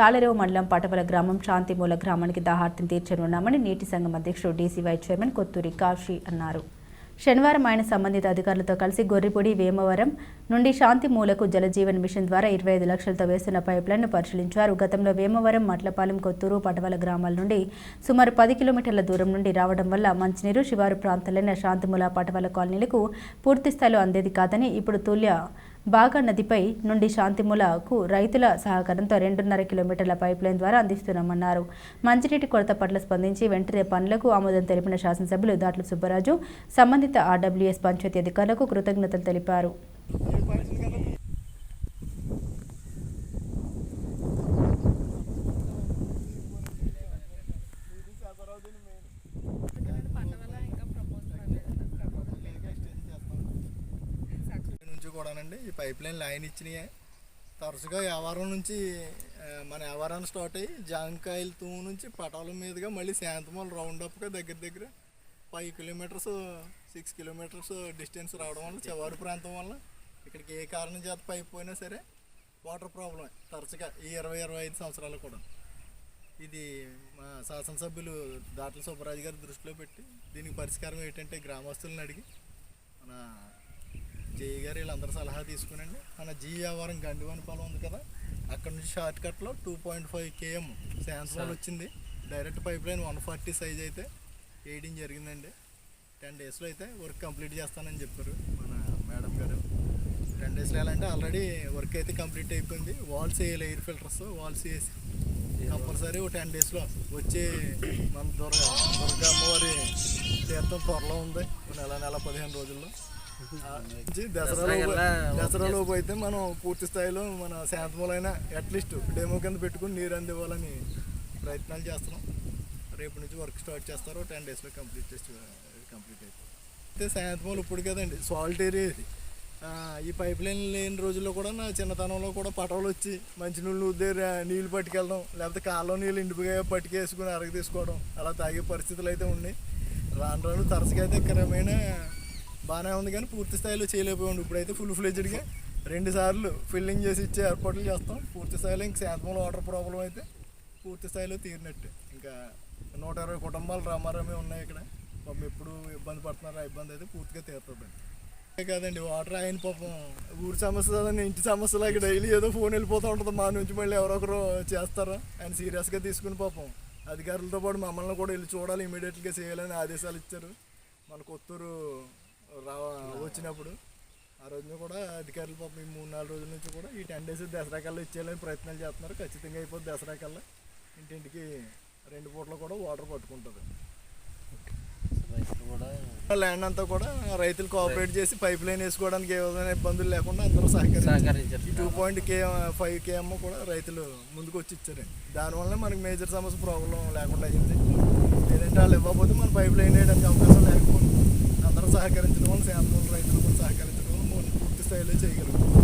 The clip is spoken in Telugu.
తాళరేవు మండలం పటవల గ్రామం శాంతిమూల గ్రామానికి దాహార్తిని తీర్చనున్నామని నీటి సంఘం అధ్యక్షుడు డీసీవై చైర్మన్ కొత్తూరి కాశీ అన్నారు. శనివారం ఆయన సంబంధిత అధికారులతో కలిసి గొర్రిపొడి వేమవరం నుండి శాంతి మూలకు జలజీవన్ మిషన్ ద్వారా ఇరవై ఐదు లక్షలతో వేస్తున్న పైప్లైన్ను పరిశీలించారు. గతంలో వేమవరం మట్లపాలెం కొత్తూరు పటవల గ్రామాల నుండి సుమారు పది కిలోమీటర్ల దూరం నుండి రావడం వల్ల మంచినీరు శివారు ప్రాంతాలైన శాంతిమూల పటవల కాలనీలకు పూర్తి స్థాయిలో అందేది కాదని ఇప్పుడు తుల్య బాగా నదిపై నుండి శాంతిమూలకు రైతుల సహకారంతో రెండున్నర కిలోమీటర్ల పైప్లైన్ ద్వారా అందిస్తున్నామన్నారు. మంచినీటి కొరత పట్ల స్పందించి వెంటనే పనులకు ఆమోదం తెలిపిన శాసనసభ్యులు దాట్ల సుబ్బరాజు సంబంధిత ఆర్డబ్ల్యూఎస్ పంచాయతీ అధికారులకు కృతజ్ఞతలు తెలిపారు నుంచి కూడానండి. ఈ పైప్ లైన్ లైన్ ఇచ్చినాయి. తరచుగా వ్యవహారం నుంచి మన వ్యవహారం స్టార్ట్ అయ్యి జాంకాయల తూ నుంచి పటాల మీదుగా మళ్ళీ శాంతమూల రౌండ్ అప్గా దగ్గర దగ్గర five kilometres six kilometres distance రావడం వల్ల చివరి ప్రాంతం వల్ల ఇక్కడికి ఏ కారణం చేత పైప్ పోయినా సరే వాటర్ ప్రాబ్లమే. తరచుగా ఈ ఇరవై ఇరవై ఐదు సంవత్సరాలు కూడా. ఇది మా శాసనసభ్యులు దాట్ల సుబ్బరాజు గారి దృష్టిలో పెట్టి దీనికి పరిష్కారం ఏంటంటే గ్రామస్తులను అడిగి మన జేఈ గారు వీళ్ళందరూ సలహా తీసుకునండి. మన జీ వ్యవహారం గండివాని పొలం ఉంది కదా అక్కడ నుంచి షార్ట్ కట్లో two point five KM Samsung వచ్చింది. Direct pipeline one forty size అయితే వేయడం జరిగిందండి. టెన్ డేస్లో అయితే వర్క్ కంప్లీట్ చేస్తానని చెప్పారు మన మేడం గారు. టెన్ డేస్లో ఎలా అంటే ఆల్రెడీ వర్క్ అయితే కంప్లీట్ అయిపోయింది. వాల్స్ వేయాలి ఎయిర్ ఫిల్టర్స్ వాల్స్ వేసి కంపల్సరీ ఒక టెన్ డేస్లో వచ్చే మన దుర్గ దుర్గా అమ్మవారి తీర్థం త్వరలో ఉంది. నెల నెల పదిహేను రోజుల్లో. దసరాలోపు అయితే మనం పూర్తి స్థాయిలో మన శాంతమూలైన అట్లీస్ట్ డెమో కింద పెట్టుకుని నీరు అందివ్వాలని ప్రయత్నాలు చేస్తున్నాం. రేపు నుంచి వర్క్ స్టార్ట్ చేస్తారు. టెన్ డేస్లో కంప్లీట్ చేసి కంప్లీట్ అయిపోతుంది. అయితే శాంతమూలు ఇప్పుడు కదండి సాల్ట్ ఏరియా ఇది. ఈ పైప్ లైన్ లేని రోజుల్లో కూడా నా చిన్నతనంలో కూడా పటవలు వచ్చి మంచినీళ్ళు దగ్గర నీళ్ళు పట్టుకెళ్ళడం లేకపోతే కాలువ నీళ్ళు ఇంటిగా పట్టుకేసుకుని అరగ తీసుకోవడం. అలా తాగే పరిస్థితులు అయితే ఉన్నాయి. రాను రాను తరచుగా అయితే క్రమేణా బాగానే ఉంది కానీ పూర్తి స్థాయిలో చేయలేకపోయాడు. ఇప్పుడైతే ఫుల్ ఫ్లెజ్డ్గా రెండు సార్లు ఫిల్లింగ్ చేసి ఇచ్చే ఏర్పాట్లు చేస్తాం. పూర్తి స్థాయిలో ఇంక శాంతమూల వాటర్ ప్రాబ్లం అయితే పూర్తి స్థాయిలో తీరినట్టే. ఇంకా నూట ఇరవై కుటుంబాలు రామారామే ఉన్నాయి ఇక్కడ. పాపం ఎప్పుడు ఇబ్బంది పడుతున్నారు. ఆ ఇబ్బంది అయితే పూర్తిగా తీరుతుందండి అంతే కాదండి వాటర్ ఆయన పాపం ఊరి సమస్య కాదండి ఇంటి సమస్యలాగా డైలీ ఏదో ఫోన్ వెళ్ళిపోతూ ఉంటుంది. మా నుంచి మళ్ళీ ఎవరొకరు చేస్తారా? ఆయన సీరియస్గా తీసుకుని పాపం అధికారులతో పాటు మమ్మల్ని కూడా వెళ్ళి చూడాలి ఇమీడియట్గా చేయాలని ఆదేశాలు ఇచ్చారు. మన కొత్తూరు రా వచ్చినప్పుడు ఆ రోజున కూడా అధికారులు పాపం ఈ మూడు నాలుగు రోజుల నుంచి కూడా ఈ టెన్ డేస్ దసరా కల్లా ఇచ్చేయాలని ప్రయత్నాలు చేస్తున్నారు. ఖచ్చితంగా అయిపోద్ది దసరా కల్లా. ఇంటింటికి రెండు పూటలు కూడా వాటర్ పట్టుకుంటుంది. ల్యాండ్ అంతా కూడా రైతులు కోఆపరేట్ చేసి పైప్ లైన్ వేసుకోవడానికి ఏ విధమైన ఇబ్బందులు లేకుండా అందరూ సహకరించారు. ఈ two point K five KM కూడా రైతులు ముందుకు వచ్చి ఇచ్చారండి దానివల్ల మనకి మేజర్ సమస్య ప్రాబ్లం లేకుండా అయింది. లేదంటే వాళ్ళు ఇవ్వకపోతే మన పైప్ లైన్ వేయడానికి అవకాశం లేకపోతే అందరూ సహకరించడం వల్ల శాంతం రైతులు కూడా సహకరించడం వల్ల మనం పూర్తి స్థాయిలో చేయగలుగుతాం